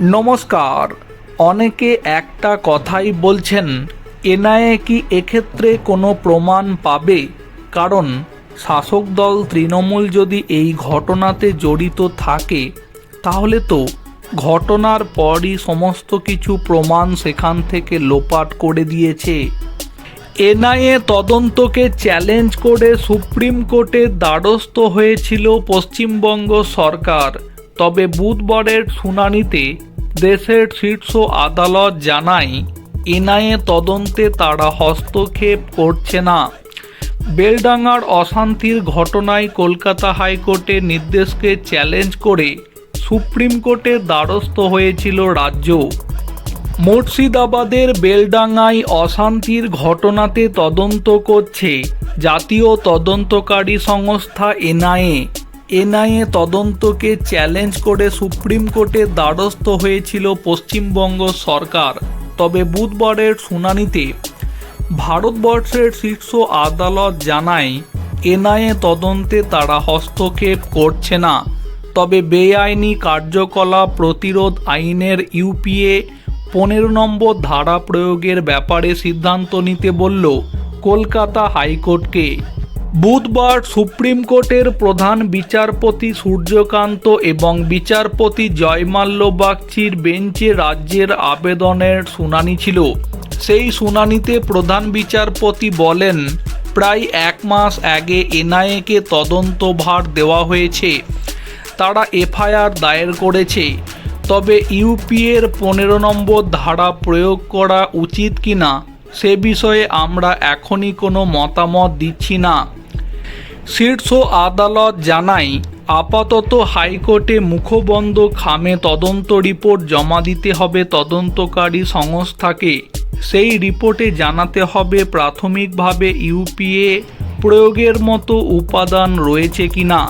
নমস্কার। অনেকে একটা কথাই বলছেন, এনআইএ কি এক্ষেত্রে কোনো প্রমাণ পাবে? কারণ শাসক দল তৃণমূল যদি এই ঘটনাতে জড়িত থাকে, তাহলে তো ঘটনার পরই সমস্ত কিছু প্রমাণ সেখান থেকে লোপাট করে দিয়েছে। এনআইএ তদন্তকে চ্যালেঞ্জ করে সুপ্রিম কোর্টের দ্বারস্থ হয়েছিল পশ্চিমবঙ্গ সরকার। তবে বুধবারের শুনানিতে দেশের শীর্ষ আদালত জানায়, এনআইএ তদন্তে তারা হস্তক্ষেপ করছে না। বেলডাঙ্গার অশান্তির ঘটনায় কলকাতা হাইকোর্টের নির্দেশকে চ্যালেঞ্জ করে সুপ্রিম কোর্টের দ্বারস্থ হয়েছিল রাজ্য। মুর্শিদাবাদের বেলডাঙ্গায় অশান্তির ঘটনাতে তদন্ত করছে জাতীয় তদন্তকারী সংস্থা এনআইএ। এনআইএ তদন্তকে চ্যালেঞ্জ করে সুপ্রিম কোর্টের দ্বারস্থ হয়েছিল পশ্চিমবঙ্গ সরকার। তবে বুধবারের শুনানিতে ভারতবর্ষের শীর্ষ আদালত জানায়, এনআইএ তদন্তে তারা হস্তক্ষেপ করছে না। তবে বেআইনি কার্যকলাপ প্রতিরোধ আইনের ইউপিএ পনেরো নম্বর ধারা প্রয়োগের ব্যাপারে সিদ্ধান্ত নিতে বলল কলকাতা হাইকোর্টকে। বুধবার সুপ্রিম কোর্টের প্রধান বিচারপতি সূর্যকান্ত এবং বিচারপতি জয়মাল্য বাগচির বেঞ্চে রাজ্যের আবেদনের শুনানি ছিল। সেই শুনানিতে প্রধান বিচারপতি বলেন, প্রায় এক মাস আগে এনআইএকে তদন্তভার দেওয়া হয়েছে। তারা এফআইআর দায়ের করেছে। তবে ইউপিএর পনেরো নম্বর ধারা প্রয়োগ করা উচিত কিনা, সে বিষয়ে আমরা এখনই কোনো মতামত দিচ্ছি না। শীর্ষ আদালত জানায়, আপাতত হাইকোর্টে মুখবন্ধ খামে তদন্ত রিপোর্ট জমা দিতে হবে তদন্তকারী সংস্থাকে। সেই রিপোর্টে জানাতে হবে প্রাথমিকভাবে ইউপিএ প্রয়োগের মতো উপাদান রয়েছে কিনা।